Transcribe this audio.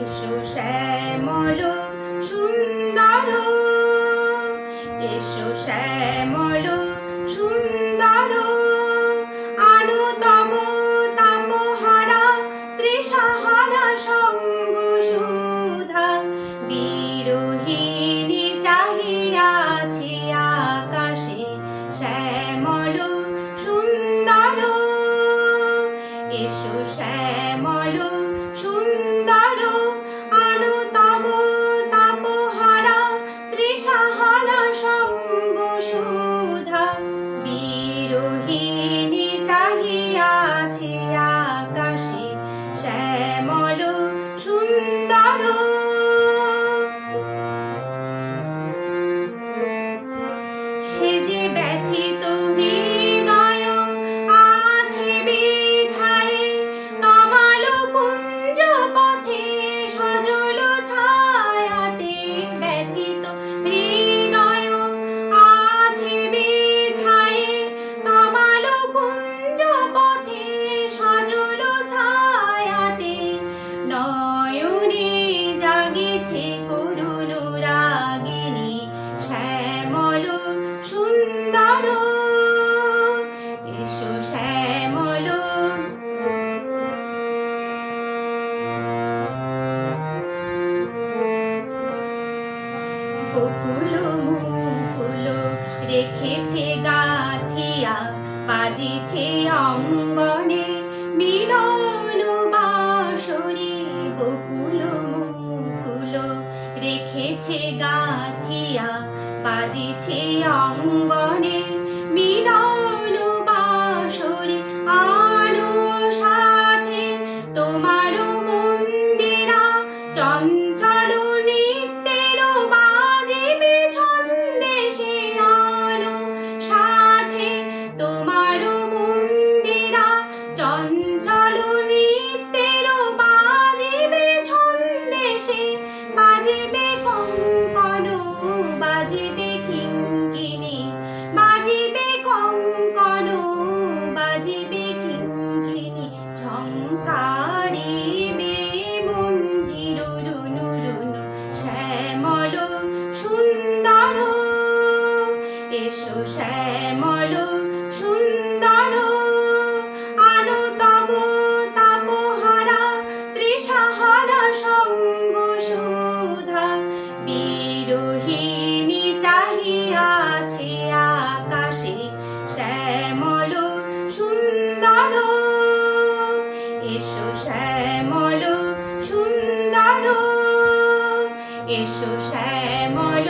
এসো শ্যামল সুন্দর। এসো শ্যামল সুন্দর। আলো তব তাপ হারা ত্রিসাহারা সঙ্গ সুধা। বিরোহী Matthew. গোকুল মুকুল রেখেছে গাথিয়া বাজিছে অঙ্গনে মিলন বাসরে গোকুল মুকুল রেখেছে গাথিয়া বাজিছে অঙ্গনে উঠিয়াছি আকাশে শ্যামল সুন্দর। এসো শ্যামল সুন্দর। এসো শ্যামল